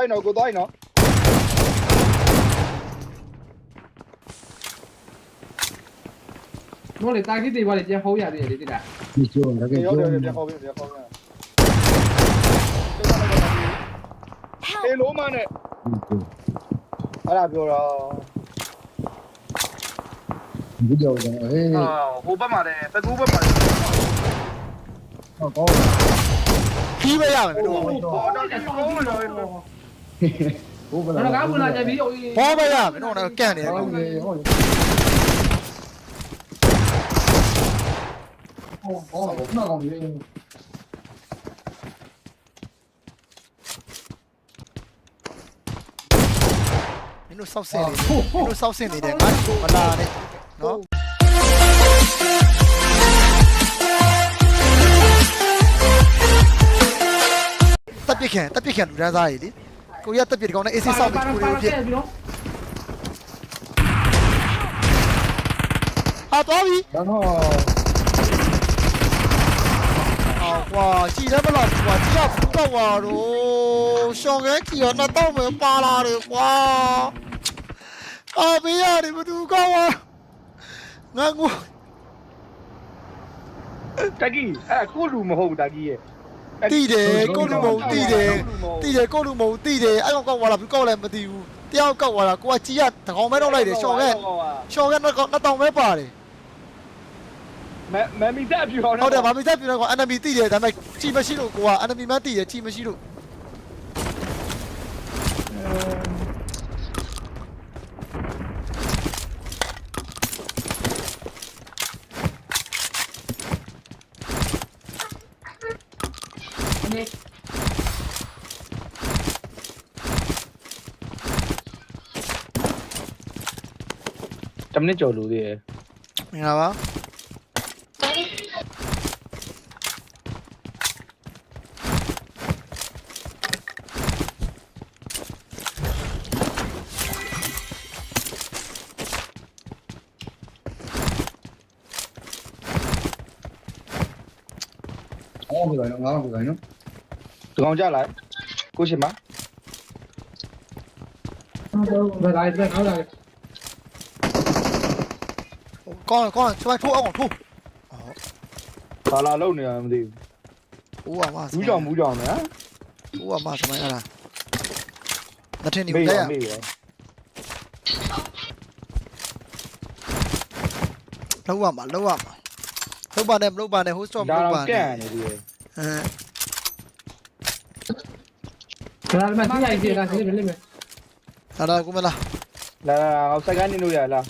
အဲ့တော့ကိုသွားရင်နော်နော်လေတာကြီးတွေပါလေပြန်ဖုံးရသေးတယ်လေတိလားဒီကျော်လည်းဒီကရောက်ကျော်တယ်နေပြန်ခေါ်ပြီးပြန်ခေါ်ပြီးအေးလုံးမနဲ့အဲ့ဒါပြောတော့ဒီကျော်ကဟေးအာဟိုဘက်မှာလည်းတကူဘက်မှာလည်းဟောကောင်းခီးပဲရမယ်တို့ဟိုတော့ဒီကောင်းလို့ ဘိုးဘလာနော်ကားဝင်လာကြပြီဟိုဘောပဲရမယ်တို့တော့ကန့်နေတယ်ဟောကိုလေဟောလေဟောဟောဘာကောင်းလဲမင်းတို့စောက်ဆင်းနေတယ်မင်းတို့စောက် ဆင်းနေတယ်ငါမလာနဲ့နော်တပ်ပစ်ခံတပ်ပစ်ခံလူတန်းစားကြီးလေကိုရတပ်ပစ်ဒီကောင်နဲ့အေးစစ်စောက်ပြီးကိုရီဖြစ်ပြီးတော့ဟာတော်ပြီဒါတော့အော်ကွာကြည်တယ်မလားကွာကြည်ရဖူးတော့ပါတော့ရှောင်းခဲကြည်ရနှစ်တော့ပဲပါလာတယ်ကွာအာဘေးရတယ်ဘသူကောင်းอ่ะငါငိုတကီအဲ့ကိုလူမဟုတ်ဘူးတကီရဲ့ တီးတယ်ကိုလူမဟုတ်တီးတယ်တီးတယ်ကိုလူမဟုတ်တီးတယ်အဲ့ကောင်ကောက်သွားတာဘူးကောက်လည်းမသိဘူးတယောက်ကောက်သွားတာကိုကကြည်ရတကောင်မဲတော့လိုက်တယ်ရှောင်းခဲရှောင်းခဲနှစ်ကောင်နှစ်တောင်ပဲပါတယ်မမမီတက်ပြောဟုတ်တယ်ဗာမိသက်ပြတော့ enemy တီးတယ်ဒါပေမဲ့ကြည်မရှိလို့ကိုက enemy မှတီးတယ်ကြည်မရှိလို့ 10မိနစ်ကျော်လို့သေးရဲ့မင်္ဂလာပါဟောပြီလားငါးပြီလားနော်ဒီကောင်ကြလိုက်ကိုရှင်မဘယ်လိုက်ဘယ်ခေါင်းလာကော င်းကောင်းစပိုက်ထိုးအောင်ထိုးဘာလာလုံနေရမသိဦးအောင်မဘူးဘူးကြောင်ဘူးကြောင်နော်ဦးအောင်မစမိုင်းရလားမထင်နေမေးဘူးရလေမေးရလောက်ရမှာလောက်ရမှာလောက်ပါနဲ့မလောက်ပါနဲ့ဟိုစတော့မဒါလောက်တော့ပါကနဲ့န့်နေပြီအဲဒါမှမဟုတ်ရိုက်ကြည့်လားဒီလိုလေးပဲလာလာကိုမလားလာလာငါစကန်နေလို့ရလား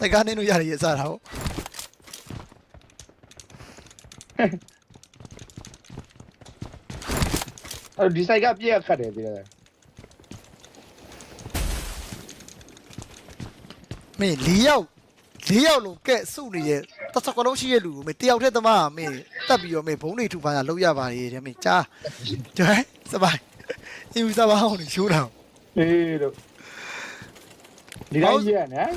စိုက်ကနေလို့ရတယ်ရစားတာဟုတ်အဲ့ဒီဆိုင်ကပြည့်ခတ်တယ်ဒီလေမင်း၄ယောက်၄ယောက်လုံးကဲစုနေရဲ့တစ်စကလုံးရှိရဲ့လူကိုမင်းတယောက်တည်းသမားမင်းတက်ပြီးတော့မင်းဘုံတွေထူပါရလောက်ရပါလေတဲ့မင်းကြားကျွဲစပိုင်အယူစားပါအောင်ရှိုးတာအေးတို့ဒီတိုင်းကြီးရနော်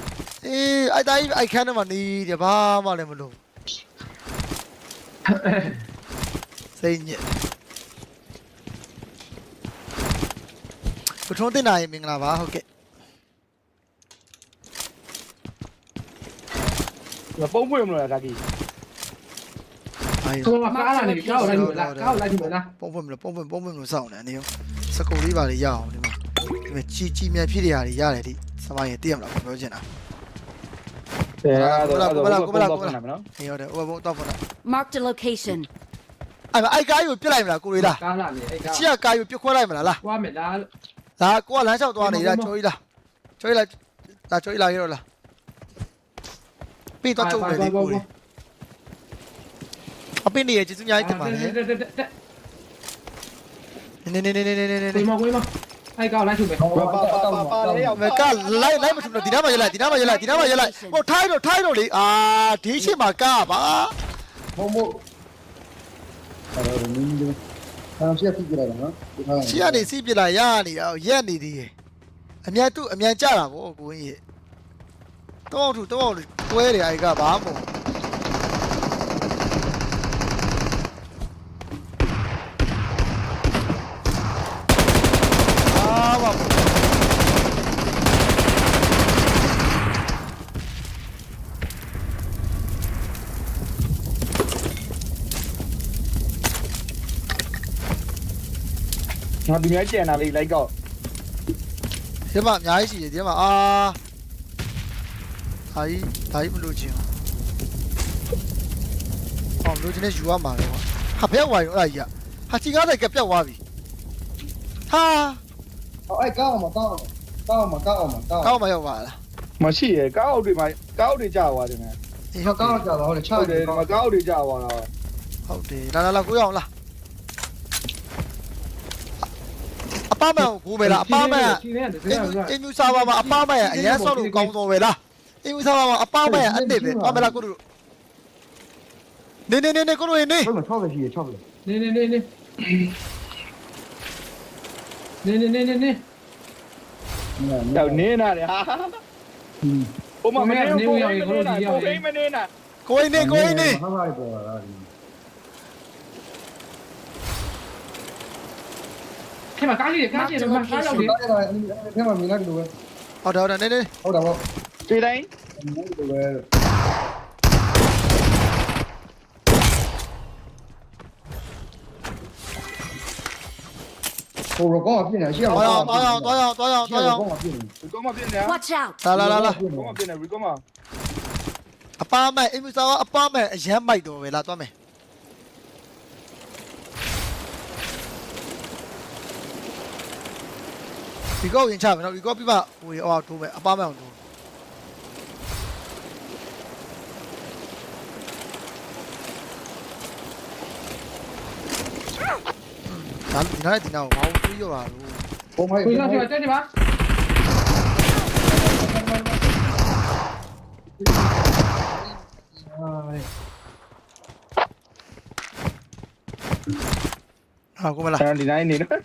အေးအိုက်တိုင်းအိုက်ခန်းထဲမှာနေတယ်ဘာမှလည်းမလုပ်စိတ်ညစ်ဘုထုံးတင်နိုင်မင်္ဂလာပါဟုတ်ကဲ့ပုံပွင့်မလို့လားဒါကြီးအားရဟိုမှာကားလာနေပြီကားကိုလိုက်ကြည့်မလားကားကိုလိုက်ကြည့်မလားပုံဖွင့်မလို့ပုံဖွင့်ပုံဖွင့်မလို့စောင့်နေနေရောစကုတ်လေးပါလေရအောင်ဒီမှာဒီမှာជីជីမြန်ဖြစ်တဲ့ဟာတွေရတယ်ဒီစမိုင်းရတည့်ရမလားပြောချင်တာ တယ်အဲ့ဒါတော့နော်နေရတယ်ဟိုဘုံတော့ဖုန်းတာ Marked a location. အဲ့အိုက်ကားယူပြစ်လိုက်မလားကိုလေးလားကားလာနေအဲ့ကားချီကကားယူပြစ်ခွဲလိုက်မလားလားသွားမယ်လားဒါကိုကလမ်းလျှောက်သွားနေတာချိုးကြီးလားချိုးကြီးလားဒါချိုးကြီးလာရတော့လားပြီးတော့ကျုပ်တယ်ဒီကိုလေးအပင်းနေရကျေးဇူးအများကြီးတင်ပါတယ်နေနေနေနေနေနေနေကိုမကိုမ အဲ့ကားလိုက်ကြည့်မယ်ပါပါပါပါလေရောက်မကလိုက်လိုက်မထူလို့ဒီနားမှာရလိုက်ဒီနားမှာရလိုက်ဒီနားမှာရလိုက်ဟိုထိုင်းတော့ထိုင်းတော့လေအာဒီရှိမှာကားပါဘုံဘို့အဲ့တော့မင်းတို့ဆမ်းချက်ပြကြတာနော်ဒီခါရှီကနေစီးပြလာရနေတာရက်နေသေးတယ်အမြန်သူ့အမြန်ကြတာဗောကိုင်းကြီးတော့ထူတော့တွဲတယ်အိုက်ကဘာမို့ ငါသူများကြံတာလေးလိုက်ကောက်ဒီမှာအများကြီးရှိတယ်ဒီမှာအာဟာကြီးဒါကြီးမလို့ချင်းအောင်လို့ချင်းနဲ့ယူရမှာလေကွာဟာဘယ်ဝိုင်ရောအဲ့ဒါကြီးဟာချီကားတိုက်ကပြတ်သွားပြီဟာအဲ့ကောက်အောင်မကောက်အောင်ကောက်အောင်မကောက်အောင်မကောက်ကောင်းမရောက်ပါလားမရှိရကောက်အောက်တွေမှာကောက်အောက်တွေကြာသွားတယ်နော်အောင်ကောက်အောင်ကြတော့ဟုတ်တယ်ချဟုတ်တယ်ဒီမှာကောက်အောက်တွေကြာသွားတာဟုတ်တယ်လာလာလာကိုရအောင်လား ပမန်ကိုမေးလားအပမန်ချင်းနေတယ်အင်အင်မြူစာပါမှာအပမန်အရန်ဆောက်လို့ကောင်းတော်ပဲလားအင်မြူစာပါမှာအပမန်အတစ်ပဲပါမလားကိုတို့နေနေနေနေကိုတို့နေဘယ်မှာ60ရှိရ60နေနေနေနေနေနေနေနေနေတော့နင်းနာတယ်ဟာဟိုမှာမနေဘူးကိုယ်မနေတာကိုယ်မနေတာကိုင်းနေကိုင်းနေဟာဟာပေါ်လာတာထဲမှာကားကြီးကားကြီးတော့ကားရောက်တယ်ဒါကလည်းအဲ့မှာမင်းလည်းတူ thế mà cá gì cá gì mà cá đâu thế mà mình đang được ở đâu đây đây đây đâu đâu đi đây Ủa có mà pin này, chứ không có. Tối không, tối không, tối không, tối không. Có mà pin này. Watch out. Là là là là. Có mà pin này, có mà. အပါမဲ့အိမ်မစားအပါမဲ့အရမ်းမိုက်တော့ပဲလာသွားမယ် ဒီကောရင်ချမယ်နော်ဒီကောပြပဟိုအော်ထိုးမယ်အပမန်အောင်ထိုးဒါဒီနားဒီနားကိုမအောင်တွေးရပါဘူးပုံမိုက်ကိုရောက်တယ်တက်ကြပါဟာကိုမလားဒီတိုင်းနေနော်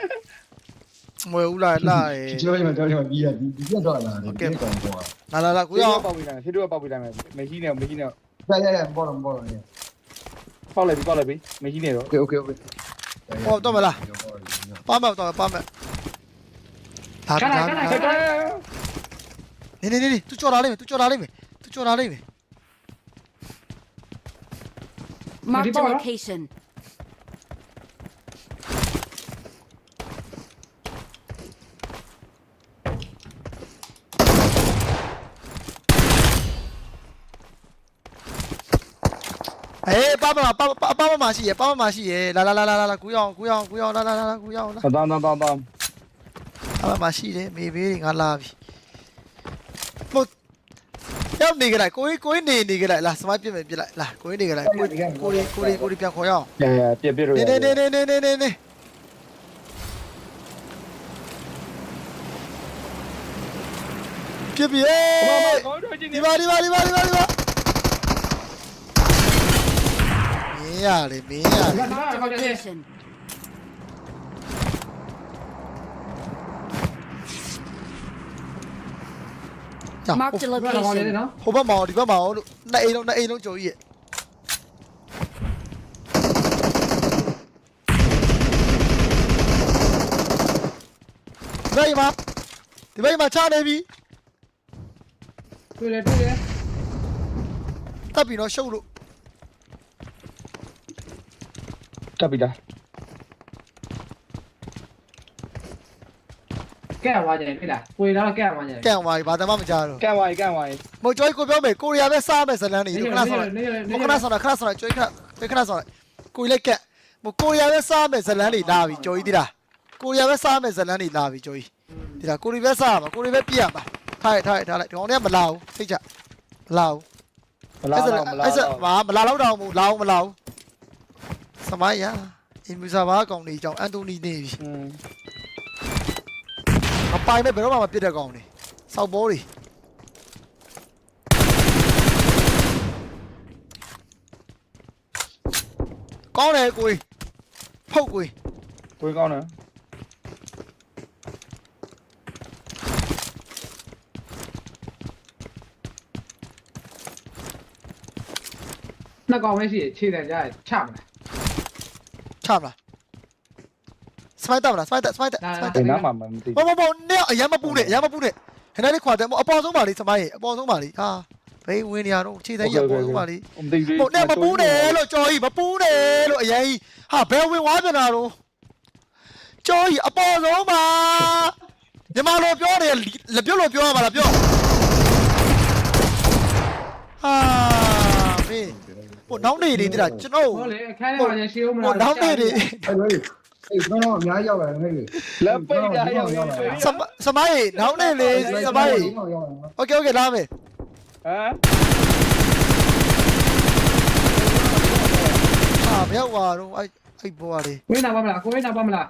မွေဦးလာလာရယ်ကျွန်တော်ကျွန်တော်ကျွန်တော်ပြီးရဒီပြတ်တော့လာတယ်ပြန်ကောင်းတော့လာလာလာကိုရောပေါက်ပြီးလိုက်ဟိတိုကပေါက်ပြီးလိုက်မယ်မကြီးနေမကြီးနေရရရပေါ်တော့ပေါ်တော့နေပေါက်လိုက်ပြီပေါက်လိုက်ပြီမကြီးနေတော့ Okay okay okay ပေါ်တော့မလားပါမတော့ပါမဟာကာကာကာနေနေနေသူကြော်လာလိမ့်မယ်သူကြော်လာလိမ့်မယ်သူကြော်လာလိမ့်မယ် Mark the location. အေးပါမလားပါပါပါမရှိရပါမရှိရလာလာလာလာလာကူရအောင်ကူရအောင်ကူရအောင်လာလာလာကူရအောင်လာတောင်းတောင်းတောင်းတောင်းပါမရှိတယ်မေဘေးငါလာပြီဟုတ်ရောက်နေကြလိုက်ကိုကြီးကိုကြီးနေနေကြလိုက်လာစမိုင်းပြစ်မယ်ပြစ်လိုက်လာကိုကြီးနေကြလိုက်ကိုကြီးကိုကြီးကိုကြီးကိုကြီးပြန်ခေါ်ရအောင်ရရပြပြလို့နေနေနေနေနေနေနေပြပြဒီပါဒီပါဒီပါဒီပါဒီပါ Mijale, mijale. Location. Mark the location. Hô bác mò đi bác mò. Nãy nó nãy nó chỗ gì? Đây mà. Thì bây mà cha đây đi. Tôi lên tôi lên. Ta bị nó show rồi. တွေ့တယ်တွေ့တယ်တက်ပြီနော်ရှုပ်လို့တက်ပြီလားကဲသွားကြတယ်ပြီလားကိုရတော့ကဲသွားကြတယ်ကန့်သွားပြီဘာတမှမကြားတော့ကန်ဝိုင်းကန်ဝိုင်းမို့ကြိုးကိုပြောမယ်ကိုရီးယားပဲစားမယ်ဇလန်းနေနေလို့ခခဏဏဆောဆောင်းင်းလိုက်နေနေခဏဆောင်းလိုက်ခဏဆောင်းလိုက်ကြိုးခဏခဏဆောင်းလိုက်ကိုရီးလက်ကက်မို့ကိုရီးယားပဲစားမယ်ဇလန်းနေလာပြီကြိုးကြီးတိလားကိုရီးယားပဲစားမယ်ဇလန်းနေလာပြီကြိုးကြီးတိလားကိုရီးပဲစားမှာကိုရီးပဲပြည့်ရမှာထားလိုက်ထားလိုက်ထားလိုက်ဒီကောင်တွေကမလာဘူးသိကြမလာဘူးမလားတော့မလားအဲ့စတော့မမလာတော့တော့မလာဘူးမလာဘူး စမိုင်းရအင်မူစာဘာကောင်နေကြောင်အန်တိုနီနေပြီอืมမပိုင်မဲ့ဘယ်တော့မှမပြစ်တဲ့ကောင်နေစောက်ဘောတွေကောင်းတယ်ကိုကြီးဖုတ်ကိုကြီးကိုကောင်းတယ်နှစ်ကောင်ပဲရှိခြေတယ်ကြား ချမလားချမလားစမိုက်တက်မလားစမိုက်တက်စမိုက်တက်စမိုက်တက်ဒီနားမှာမသိဘောဘောဘောနဲ့အရမ်းမပူးနဲ့အရမ်းမပူးနဲ့ခဏလေးခွာတယ်မအပေါ်ဆုံးပါလေစမိုင်းရေအပေါ်ဆုံးပါလေဟာဘေးဝင်နေရတော့ခြေသိမ်းရအပေါ်ဆုံးပါလေမသိဘူးဟုတ်နဲ့မပူးနဲ့လို့ကြော်ကြီးမပူးနဲ့လို့အရင်ကြီးဟာဘယ်ဝင်ဝါပြန်တာတော့ကြောကြီးအပေါ်ဆုံးပါမြန်မာလိုပြောတယ်လက်ပြုတ်လို့ပြောရမှာလားပြောဟာမေး ဟိုနောက်နေနေတလားကျွန်တော် ဟုတ်လေအခန်းထဲမှာကျရှင်းဦးမ ဟို လား နောက်နေနေ အဲ့လေအဲ့တော့တော့အများကြီးရောက်လာတယ်ဟဲ့လေ လက်ပိတ်ကြရောက်ရောက် စမစမိုင်းနောက်နေလေစမိုင်းโอเคโอเคလာမယ် ဟမ် ဟာမရောက်ပါတော့အဲ့အဲ့ဘောပါလေ ဝင်းနာပါမလားကိုဝင်းနာပါမလား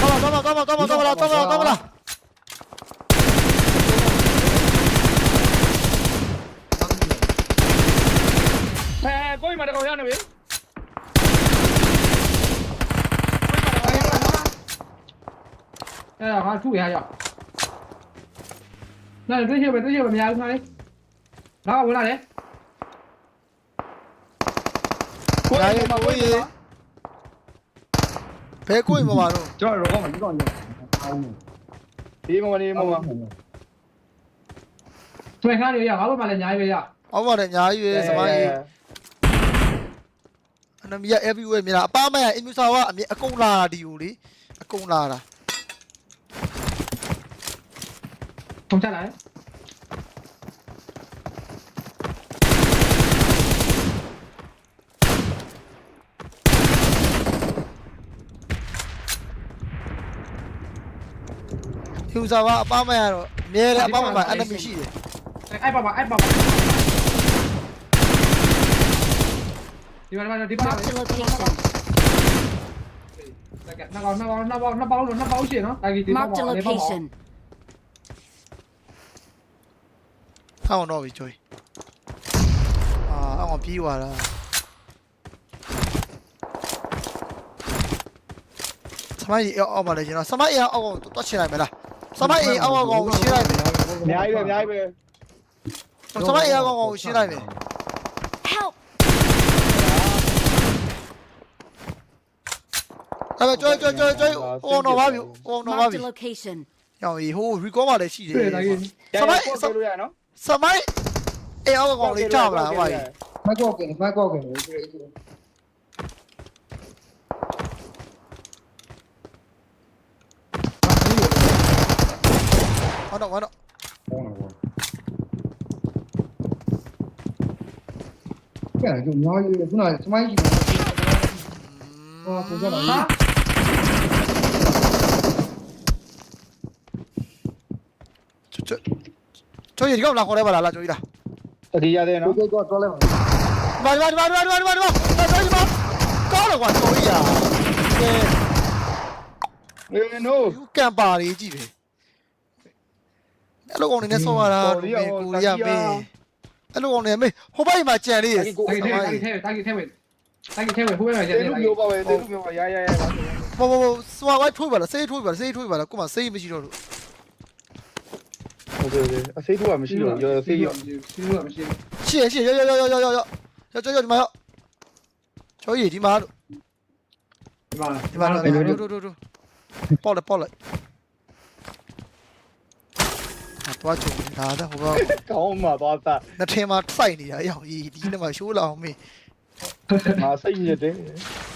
ကောင်းပါကောင်းပါကောင်းပါကောင်းပါကောင်းပါကောင်းပါကောင်းပါ ဟဲကိုကြီးမတကောင်ရနေပြီအဲ့ဒါဟာထုရရနားတွေ့ချင်ပဲတွေ့ချင်ပဲမရဘူးခါလေးတော့ဝင်လာတယ်ကိုဒါကြီးရေမကိုကိုရေကြီးဘယ်ကိုမပါတော့ကျွန်တော်တော့မကြောက်ရအောင်ဒီမမဒီမမတွင်ခါလေးရငါတို့မှလည်းညာရေးပဲရအောက်ပါတယ်ညာကြီးရေစမိုင်း ရေအနမီယာ everywhere မြေလားအပမရအင်မြူဆာကအမြအကုန်လာတာဒီကိုလေအကုန်လာတာထုံချလာတယ်အင်မြူဆာကအပမရတော့အမြဲတမ်းအပမမှာ enemy ရှိတယ်အဲ့ပါပါအဲ့ပါပါ ဒီမှာဒီမှာ Marked a location. တကယ်နောက်နောက်နောက်နောက်နောက်ပေါင်းနောက်ပေါင်းရှိနော်တာကြီးဒီမှာ Marked a location. ဟောင်းတော့ပြီကျွေးအာအောင်ပြေးသွားတာစမိုင်းအောက်အောက်ပါလေကျွန်တော်စမိုင်းအောက်အောက်တော့ချင်လိုက်မလားစမိုင်းအောက်အောက်ကိုရှင်းလိုက်မယ်အများကြီးပဲအများကြီးပဲစမိုင်းအောက်အောက်ကိုရှင်းလိုက်မယ် အဲ့တော့ကျွေးကျွေးကျွေးကျွေးဟိုတော့ပါပြီဟိုတော့ပါ Marked ပြီ a location. ရောင်ဟို record ပါလည်းရှိတယ်တွေ့တာကြီးစမိုင်းဆက်လို့ရနော်စမိုင်းအောက်အောက်ကိုလေးကြမလားဟိုမကောက်ကင်မကောက်ကင်ဟောတော့ဟောတော့ကဲကြုံများကြီးခုနစမိုင်းကြီးဟောပုံစံလားဟာ ကျွတ် ကျွတ်ရဒီကောင်လာခေါ်လဲပါလားလာကျွေးလားတတိယတဲ့ကိုနော်ကိုတော့လဲပါဒီမှာဒီမှာဒီမှာဒီမှာဒီမှာဒီမှာဒီမှာကောင်းတော့ကွာကျွေးရကဲအေးနိုးယူကန်ပါလေးကြည့်တယ်အဲ့လိုကောင်နေနဲ့ဆောရတာကိုရီးယားမေးအဲ့လိုကောင်နေမေးဟိုဘက်မှာကြံလေးရတာကြီးထဲတာကြီးထဲတာကြီးထဲဝင်တာကြီးထဲဝင်ဟိုဘက်မှာကျတေန်လူတယ်မျိုးပါပဲတေလူမျိုးပါရရရပါဘောဘောစွာဝိုင်းထွေးပါလားစေးထွေးပါလားစေးထွေးပါလားကိုမစေးမရှိတော့လို့ ဟုတ်တယ်ဟုတ်တယ်အစိတ်တူကမရှိတော့ရောစိတ်ရောစီးလို့မရှိဘူးရှေ့ရှေ့ရောရောရောရောရောရောရောကျော်ကျော်ဒီမှာရောကျော်ရည်ဒီမှာလို့ဒီမှာဒီမှာလို့တို့တို့တို့တို့ပေါ့လေပေါ့လေအတော့ချုံဒါတော့ဟိုကကောင်းမှာသွားသားနှစ်ထင်မှာစိုက်နေတာရောင်ဒီဒီနေ့မှာရှိုးလာအောင်မေးငါစိတ်ညစ်တယ်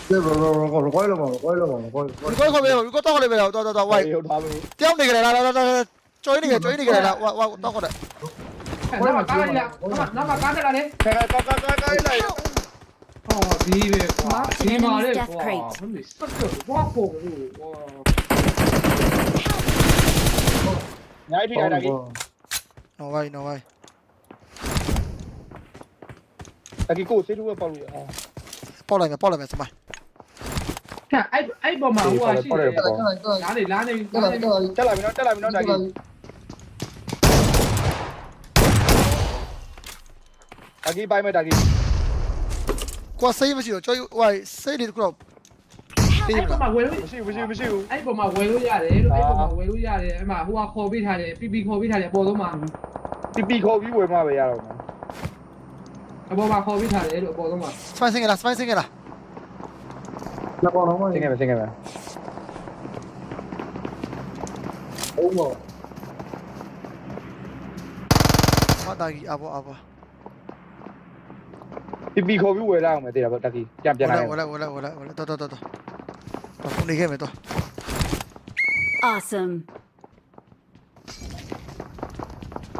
ကဲဘောဘောဘောကိုလောပါကိုလောပါကိုဒီကောခေါ်ပဲဒီကောတော့ခေါ်လေပဲတော့တော့တော့ဝိုက်ဟုတ်သားပဲတယောက်နေ ကြတယ်လားလားလားကျွေးနေကြကျွေးနေကြတယ်လားဝါဝါတော့ခေါ်တယ်အဲ့မှာကားလာနာမကားတက်လာတယ်ခါခါခါခါခါလိုက်ဟောဒီပဲကွာဒီမှာလေကွာဘယ်လိုစက်တော့ဘာပေါ်လို့ဝါညာထိလိုက်တာကြီးနော်ဝိုက်နော်ဝိုက်အကြီးကိုစိတ်တူကပေါက်လို့အာပေါ့လိုက်မယ်ပေါ့လိုက်မယ်စမိုင်း အဲ့အဲ့ပေါ်မှာဟိုရှိတယ်ကဲကဲလားနေလားနေကဲကဲတက်လာပြီနော်တက်လာပြီနော်ဒါကြီးအကြီးပိုင်းမဲ့ဒါကြီးကွာစေးမရှိတော့ကျွေးဝိုက်စေးဒီကတော့အဲ့ပေါ်မှာဝယ်လို့မရှိမရှိမရှိဘူးအဲ့ပေါ်မှာဝယ်လို့ရတယ်လို့အဲ့ပေါ်မှာဝယ်လို့ရတယ်အဲ့မှာဟိုကခေါ်ပေးထားတယ် PP ခေါ်ပေးထားတယ်အပေါ်ဆုံးမှာပီပီခေါ်ပြီးဝယ်မှပဲရတော့မယ်အပေါ်မှာခေါ်ပေးထားတယ်လို့အပေါ်ဆုံးမှာစမိုင်းစင်ကလားစမိုင်းစင်ကလား လောပါတော့မသင်ခဲ့မယ်သင်ခဲ့မယ်အိုးမောမတာကြီးအဘောအဘောပီပီခေါ်ပြီးဝယ်ရအောင်မယ်တဲ့တော့ဒါကြီးပြန်ပြန်လာဝလာဝလာဝလာဝလာတော်တော်တော်တော်ခုနေခဲ့မယ်တော့ Awesome.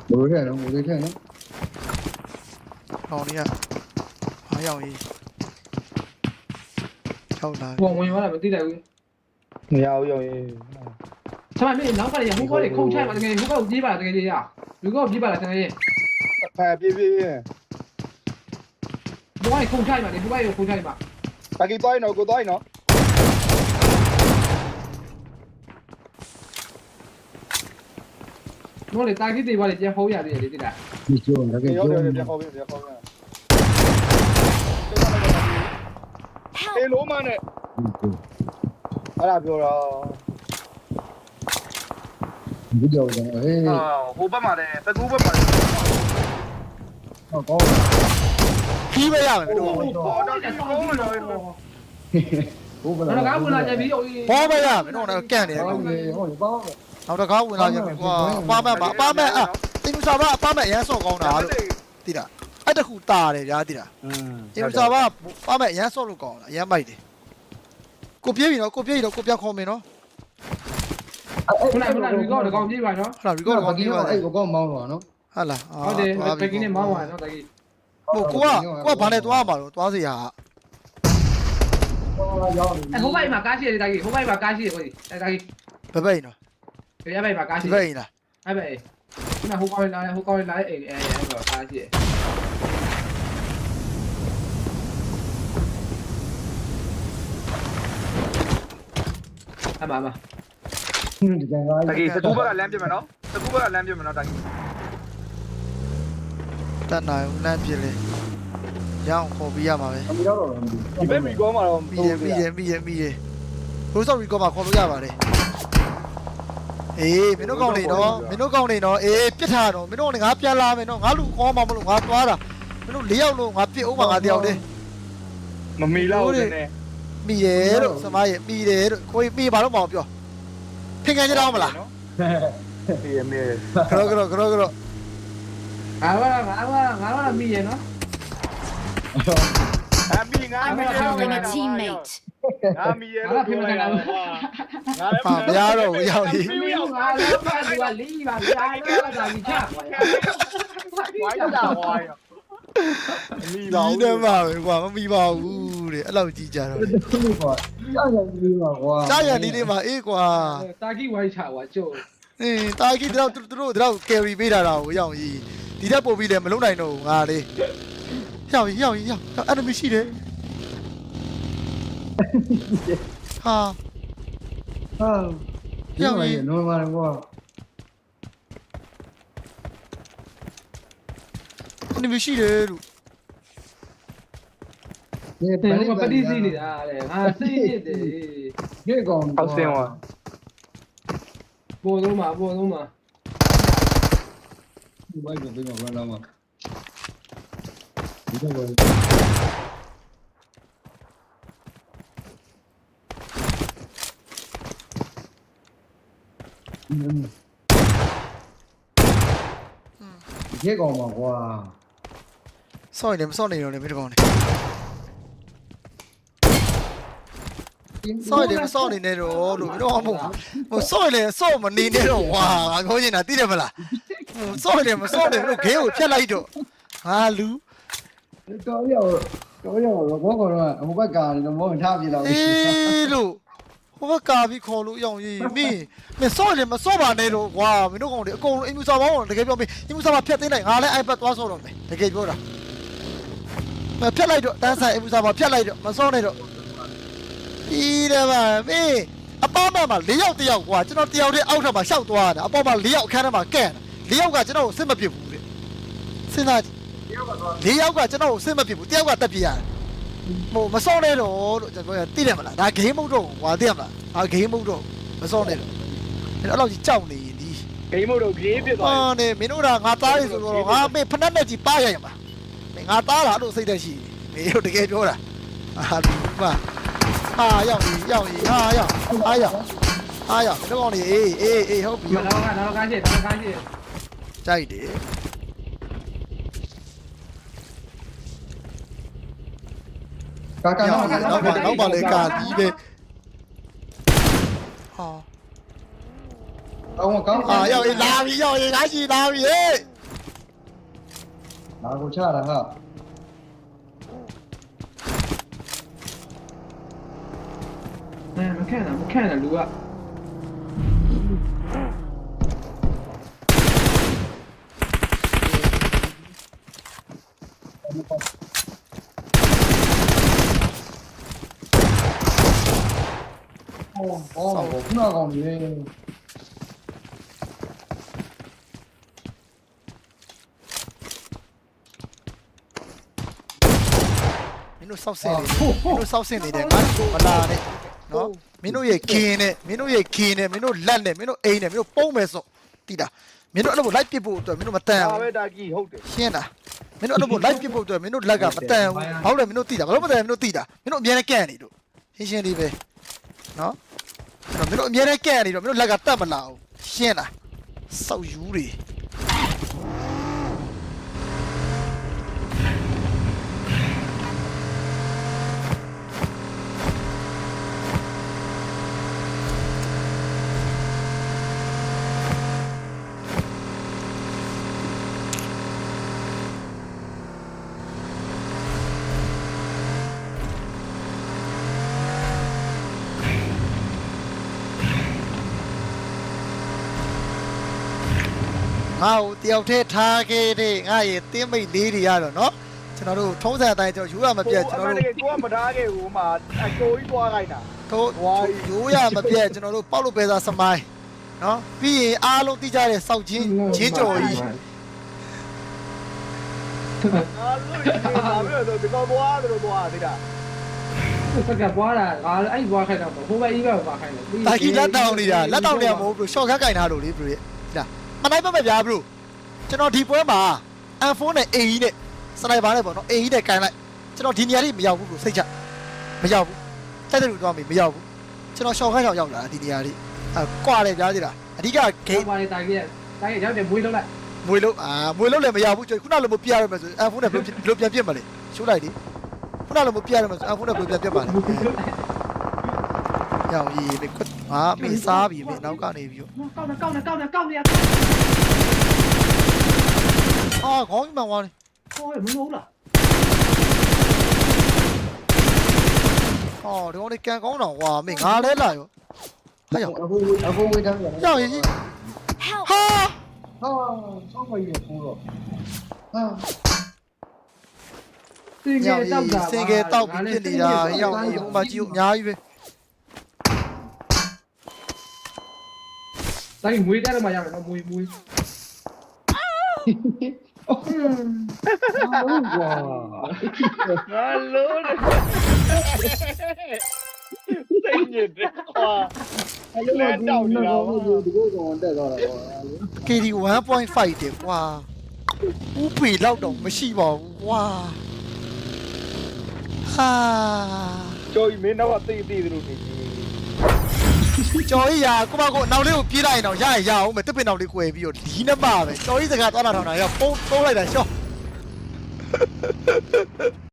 ဘယ်လို ထဲနော်ဘယ်လိုထဲနော်ဟောင်းနေရအားရောက်ကြီး၆နာရီဘုံဝင်သွားတာမသိလိုက်ဘူးမရဘူးရောရေးဆမမင်းနောက်ကလည်းဟိုကောလေးခုန်ချိုက်ပါတကယ်ဟိုကောပြေးပါတကယ်ကြီးရလူကောပြေးပါလားတကယ်ကြီးဖာပြေးပြေးပြေးဘုံကခုန်ချိုက်ပါလေဘုံကခုန်ချိုက်ပါတာကီတိုင်းနော်ကိုတိုင်းနော်ဘုံလေတာကြီးတေးပါလေပြန်ဖုံးရသေးတယ်လေတိလားဒီကျိုးလည်းပြေကျိုးရောက်တယ်တယ်ပြန်ခေါ်ပြန်ပြန်ခေါ်ပြန် Help! အေးလုံးမနဲ့အဲ့ဒါပြောတာဒီကြောက်တယ်ဟေးအာဟိုဘက်မှာလည်းတကူဘက်မှာလည်းဟောကောင်းခီးပဲရမယ်တို့ဘောတော့ဒီကောင်းလို့ဘိုးဘနော်ကားဝင်လာကြပြီဟိုဘောပဲရမယ်တို့လည်းကန့်နေတယ်ဟောကောလေဟောလေပေါင်းနောက်တစ်ခါဝင်လာကြပြီကွာအပါမတ်ပါအပါမတ်အာအင်မူစာဘာအပါမတ်အရန်ဆော့ကောင်းတာလို့တိတာ အဲ့တခုတာတယ်ဗျာတိတာอืมအင်မူစာဘာအပါမတ်အရန်ဆော့လို့ကောင်းတာအရန်မိုက်တယ်ကိုပြေးပြီနော်ကိုပြေးပြီတော့ကိုပြန်ခေါ်မယ်နော်ခုနကခုနကရီကောတကောင်ပြေးပါနော်ဟုတ်လား record ကောင်းပြေးပါအဲ့ကောကောင်းမောင်းတော့နော်ဟုတ်လားဟုတ်တယ်ပက်ကင်းနဲ့မောင်းပါနော်တာကြီးဟိုကိုကကိုကဘာနဲ့သွားမှာလို့သွားစီရဟောရောက်နေအဲဟိုဘက်မှာကားရှိတယ်တာကြီးဟိုဘက်မှာကားရှိတယ်ကိုကြီးအဲတာကြီးဘယ်ဘက်နော်ဒီဘက်မှာကားရှိဒီတဘယ်က်လားအဲ့ဘက်ခုနဟိုကောင်းလာဟိုကောင်းလာအဲ့အဲအဲကားရှိတယ် အမမဒီကံကားတကီတကူဘက်ကလမ်းပြမယ်နော်တကူဘက်ကလမ်းပြမယ်နော်တကီတတ်နိုင်ဦးလမ်းပြလေရအောင်ခေါ်ပြီးရမှာပဲအမီတော့တော့မသိဒီဘက်မီကောမှာတော့ပြီးရပြီးရပြီးရပြီးရဘိုးစော်ရီကောမှာခေါ်လို့ရပါတယ်အေးမင်းတို့ကောင်းနေနော်မင်းတို့ကောင်းနေနော်အေးပြစ်ထားတော့မင်းတို့ကငါပြန်လာမယ်နော်ငါလူခေါ်မှာမလို့ငါသွားတာမင်းတို့၄ယောက်လုံးငါပြစ်အောင်ပါငါတယောက်တည်းမမီလောက်နေနေ မိတယ်လို့စမရဲ့မိတယ်လို့ကိုကြီးမိပါတော့မအောင်ပြောဖင်ခံကြတော့မလားဒီအမေကရောကရောကရောကရောငါကငါကငါကမိရနော်အမီငါမီ Calling a teammate. ငါမီရဲ့လို့ပြောလိုက်တာငါလည်းဟာမရတော့ဘူးရောက်ပြီမိရငါလည်းပါသူကလီးပါဗျာတော့တာကြီးချပါဝိုင်းတာဝိုင်း မီပါဒီဘူးနေမှာပဲကွာမမိပါဘူးတဲ့အဲ့လောက်ကြည့်ကြတော့ဘူးကွာကြာရည်ပြီးပါကွာကြားရနေနေမှာအေးကွာတာကြီးဝိုင်းချပါကျို့အင်းတာကြီးတို့တို့တို့တို့ကယ်ရီပေးတာတော့ရောက်ကြီးဒီတက်ပို့ပြီးတယ်မလုံနိုင်တော့ဘူးငါလေးရောက်ကြီးရောက်ကြီးရောက်အဲ့ဒါမရှိတယ်ဟာဟာရောက်ရည်နော်မာကွာ အဲ့ဒါမရှိတယ်လို့ဒီတယ်ဟိုပတိစီနေတာလေငါစိတ်ရစ်တယ်ဒီကောင်အောက်ဆင်းဝါပေါ်ဆုံးမှာပေါ်ဆုံးမှာဒီဘိုက်ကိုပြန်လာမှာဒီကောင်ဒီကောင်ပါကွာ စောင့်နေတယ်မစောင့်နေတော့လည်းမင်းတို့ကောင်းနေစောင့်နေတယ်မစောင့်နေနဲ့တော့လို့မင်းတို့ဟောမဟုတ်ဟိုစောင့်နေစောင့်မနေနဲ့တော့ဝါငါခေါင်းနေတာသိတယ်မလားဟိုစောင့်နေမစောင့်နေလို့ဂေးကိုဖျက်လိုက်တော့ဟာလူတော်ရတော်ရတော့ဘောကတော့ဟိုဘက်ကနေတော့မောင်းထားပြလောက်အေးလို့ဟိုဘက်ကာပြီးခေါ်လို့ရောက်ရေးမင်းမင်းစော့တယ်မစော့ပါနဲ့တော့ကွာမင်းတို့ကောင်တွေအကုန်လုံးအင်မူစာပေါင်းတကယ်ပြောမင်းအင်မူစာပါဖြတ်သိမ်းလိုက်ငါလည်း iPad သွားစော့တော့မယ်တကယ်ပြောတာမ ဖြတ်လိုက်တော့တန်းဆိုင်အင်မူစာပါဖြတ်လိုက်တော့မစော့နဲ့တော့ဒီတယ်ပါမင်းအပေါင်းမှာ၄ယောက်တယောက်ကွာကျွန်တော်တယောက်တည်းအောက်ထပ်မှာရှောက်သွားတာအပေါင်းမှာ၄ယောက်အခန်းထဲမှာကဲ့၄ယောက်ကကျွန်တော်ကိုစစ်မပစ်ဘူးတဲ့စဉ်းစားကြည့်၄ယောက်ကကျွန်တော်ကိုစစ်မပစ်ဘူးတယောက်ကတက်ပြရတယ်ဟိုမစောနဲ့တော့လို့ကျွန်တော်သိတယ်မလားဒါဂိမ်းမဟုတ်တော့ဟွာသိရမလားအာဂိမ်းမဟုတ်တော့မစောနဲ့တော့အဲ့တော့ကြီးကြောက်နေရင်ဒီဂိမ်းမို့တော့ဂေးပြစ်သွားဟာနေမင်းတို့ကငါသားရေဆိုတော့ငါမေဖက်နဲ့ကြီးပါရရမှာမ င်းငါသားလားအဲ့လိုစိတ်သက်ရှိမင်းတို့တကယ်ပြောတာဟာဒီမှာဟာရောက်ပြီရောက်ပြီဟာရောက်ဟာရောက်ဟာရောက်မင်းတို့ကောင်နေအေးအေးအေးဟုတ်ပြီမတော့ကတော့ကားရှိတော့ကားရှိကြိုက်တယ်ကာကာနောက်ပါနောက်ပါလေကာဒီပဲဟာကောင်းကောင်းအာရောက်ရင်လာပြီရောက်ရင်ငါရှိလာပြီဟေး ငါကိုချတာဟာအဲမခံတာမခံတာလူကဟောဟောခုနကောင်ကြီး မင်း တို့စောက်စင်နေတယ်မင်းတို့စောက်စင်နေတယ်ငါမလာနဲ့နော်မင်းတို့ရဲ့ခင်းနဲ့မင်းတို့ရဲ့ခင်းနဲ့မင်းတို့လက်နဲ့မင်းတို့အိမ်နဲ့မင်းတို့ပုံးမယ်ဆိုတိတာမင်းတို့အဲ့လိုလိုက်ပစ်ဖို့အတွက်မင်းတို့မတန်ဒါဘူးပဲဒါကြီးဟုတ်တယ်ရှင်းတာမင်းတို့အဲ့လိုလိုက်ပစ်ဖို့အတွက်မင်းတို့လက်ကမတန်ဘူးဘာလို့လဲမင်းတို့တိတာဘာလို့မတန်မင်းတို့တိတာမင်းတို့အများနဲ့ကန့်နေတို့ရှင်းရှင်းလေးပဲနော်အဲ့တော့မင်းတို့အများနဲ့ကန့်နေတော့မင်းတို့လက်ကတတ်မလာဘူးရှင်းလားစောက်ယူတွေ ငါ့ကိုတယောက်တည်းထားခဲ့တဲ့ငါရဲ့တင်းမိတ်လေးတွေရတော့နော်ကျွန်တော်တို့ထုံးစံအတိုင်းကျွန်တော်ယူရမပြတ်ကျွန်တော်တို့ကိုကမထားခဲ့ဘူးမှာအကျိုးကြီးသွားလိုက်တာထိုးယူရမပြတ်ကျွန်တော်တို့ပေါက်လို့ပဲစားစမိုင်းနော်ပြီးရင်အားလုံးသိကြတဲ့စောက်ချင်းချင်းကြော်ကြီးငါလို့ရတာပဲတော့ဒီကောင်သွားတယ်လို့သွားသေးတာစက်ကပွားတာငါအဲ့ဘွားခိုင်းတာဟိုဘက်ကြီးကပွားခိုင်းတယ်တာကီလက်တောင်နေတာလက်တောင်နေတာမဟုတ်ဘူးရှော့ခတ်ကင်ထားလို့လေဘရိုလာ မနိုင်ပါမဗျာဘရိုကျွန်တော်ဒီပွဲမှာ M4 နဲ့ AE နဲ့စနိုက်ပါနဲ့ပေါ့နော် AE နဲ့ကင်လိုက်ကျွန်တော်ဒီနေရာလေးမရောက်ဘူးဘရိုစိတ်ချမရောက်ဘူးတိုက်တယ်လို့သွားမေးမရောက်ဘူးကျွန်တော်ရှော့ခတ်ချောင်ရောက်လာဒီနေရာလေးအကွာတယ်ဗျာသေးတာအဓိကဂိမ်းပါလေတာကြီးတာကြီးရောက်တယ်မွေးထုတ်လိုက်မွေလို့အာမွေလို့လည်းမရဘူးကျွန်တော်ခုနလိုမပြရမယ်ဆိုအဖုန်းနဲ့ဘယ်လိုပြန်ပြစ်မလဲရှိုးလိုက်ดิခုနလိုမပြရမယ်ဆိုအဖုန်းနဲ့ဘယ်လိုပြန်ပြစ်ပါလဲ ရောင်ကြီးပဲကွတ်အာမေးစားပြီမေးနောက်ကနေပြီးကောင်းတယ်ကောင်းတယ်ကောင်းတယ်ကောင်းတယ်အာခေါင်းကြီးမှန်သွားတယ်ဟောမလို့လားဟောဒီကောင်လေးကန်ကောင်းတော့ဝါမေးငါလဲလာရောဟဲ့ရောင်အခုအခုဝေးတန်းပြန်ရောင်ကြီး Help! ဟာဟာဆောင်းမကြီးကိုတော့ဟာစင်ရောင်ကေတောက်ကြီးတာစင်ကဲတောက်ပြီးပြစ်နေတာရောင်ကြီးဟိုမှာကြည့်ဦးအများကြီးပဲ တာကြီးမွေးတယ်မှာရတယ်နော်မွေးမွေးဟုတ်ကွာငါလို့တယ်စိတ်ညစ်တယ်ကွာအဲ့လိုကတော့ဒီကိုကောင်တက်သွားတာကွာ KD 1.5တယ်ကွာဥပေလောက်တော့မရှိပါဘူးကွာဟာကျော်ကြီးမင်းတော့သိသိတယ်လို့နေ ကြီးကျော်ကြီးရာကိုမကိုနောက်လေးကိုပြေးလိုက်ရင်တော့ရရရအောင်မယ်တစ်ပင်နောက်လေးကွယ်ပြီးတော့လီးနှမပဲကျော်ကြီးစကားသွားတာထောင်တာရပုံပုံးလိုက်တာရှော့